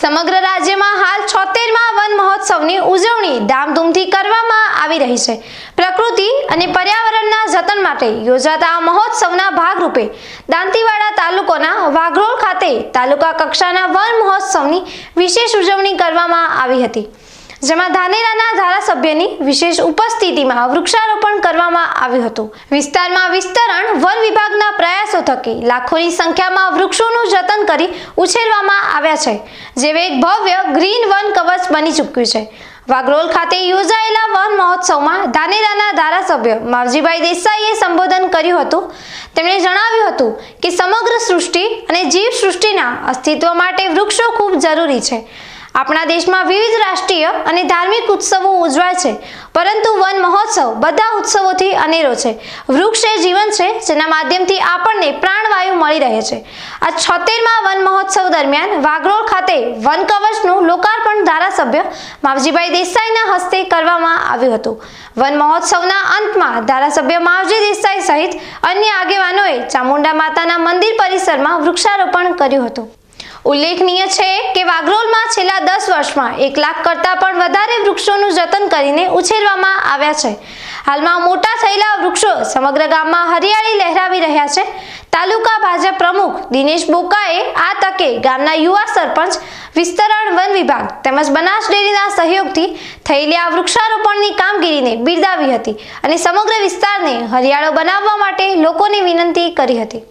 સમગ્ર રાજ્યમાં હાલ છોતેરમાં વન મહોત્સવની ઉજવણી ધામધૂમથી કરવામાં આવી રહી છે. પ્રકૃતિ અને પર્યાવરણના જતન માટે યોજાતા આ મહોત્સવના ભાગરૂપે દાંતીવાડા તાલુકાના વાઘરોળ ખાતે તાલુકા કક્ષાના વન મહોત્સવની વિશેષ ઉજવણી કરવામાં આવી હતી. જેમાં ધાનેરાના ધારાસભ્યની વિશેષ ઉપસ્થિતિમાં વૃક્ષારોપણ કરવામાં આવ્યું હતું. વિસ્તારમાં વિસ્તરણ વન વિભાગના પ્રયાસો થકી લાખોની સંખ્યામાં વૃક્ષોનું જતન કરી ઉછેરવામાં આવ્યા છે જેવે એક ભવ્ય ગ્રીન વન કવચ બની ચૂક્યું છે. વાગરોલ ખાતે યોજાયેલા વન મહોત્સવમાં ધાનેરાના ધારાસભ્ય માવજીભાઈ દેસાઈએ સંબોધન કર્યું હતું. તેમણે જણાવ્યું હતું કે સમગ્ર સૃષ્ટિ અને જીવ સૃષ્ટિના અસ્તિત્વ માટે વૃક્ષો ખૂબ જરૂરી છે. આપણા દેશમાં વિવિધ રાષ્ટ્રીય અને ધાર્મિક ઉત્સવો ઉજવાય છે, પરંતુ વન મહોત્સવ બધા ઉત્સવોથી અનેરો છે. વૃક્ષ એ જીવન છે, જેના માધ્યમથી આપણને પ્રાણવાયુ મળી રહે છે. આ છોતેરમાં વન મહોત્સવ દરમિયાન વાગરોળ ખાતે વન કવચનું લોકાર્પણ ધારાસભ્ય માવજીભાઈ દેસાઈના હસ્તે કરવામાં આવ્યું હતું. વન મહોત્સવના અંતમાં ધારાસભ્ય માવજી દેસાઈ સહિત અન્ય આગેવાનોએ ચામુંડા માતાના મંદિર પરિસરમાં વૃક્ષારોપણ કર્યું હતું. ઉલ્લેખનીય છે કે વાગરોલમાં છેલ્લા દસ વર્ષમાં એક લાખ કરતાં પણ વધારે વૃક્ષોનું જતન કરીને ઉછેરવામાં આવ્યા છે. હાલમાં મોટા થયેલા વૃક્ષો સમગ્ર ગામમાં હરિયાળી લહેરાવી રહ્યા છે. તાલુકા ભાજપ પ્રમુખ દિનેશ બોકાએ આ તકે ગામના યુવા સરપંચ, વિસ્તરણ વન વિભાગ તેમજ બનાસ ડેરીના સહયોગથી થયેલી આ વૃક્ષારોપણની કામગીરીને બિરદાવી હતી અને સમગ્ર વિસ્તારને હરિયાળો બનાવવા માટે લોકોને વિનંતી કરી હતી.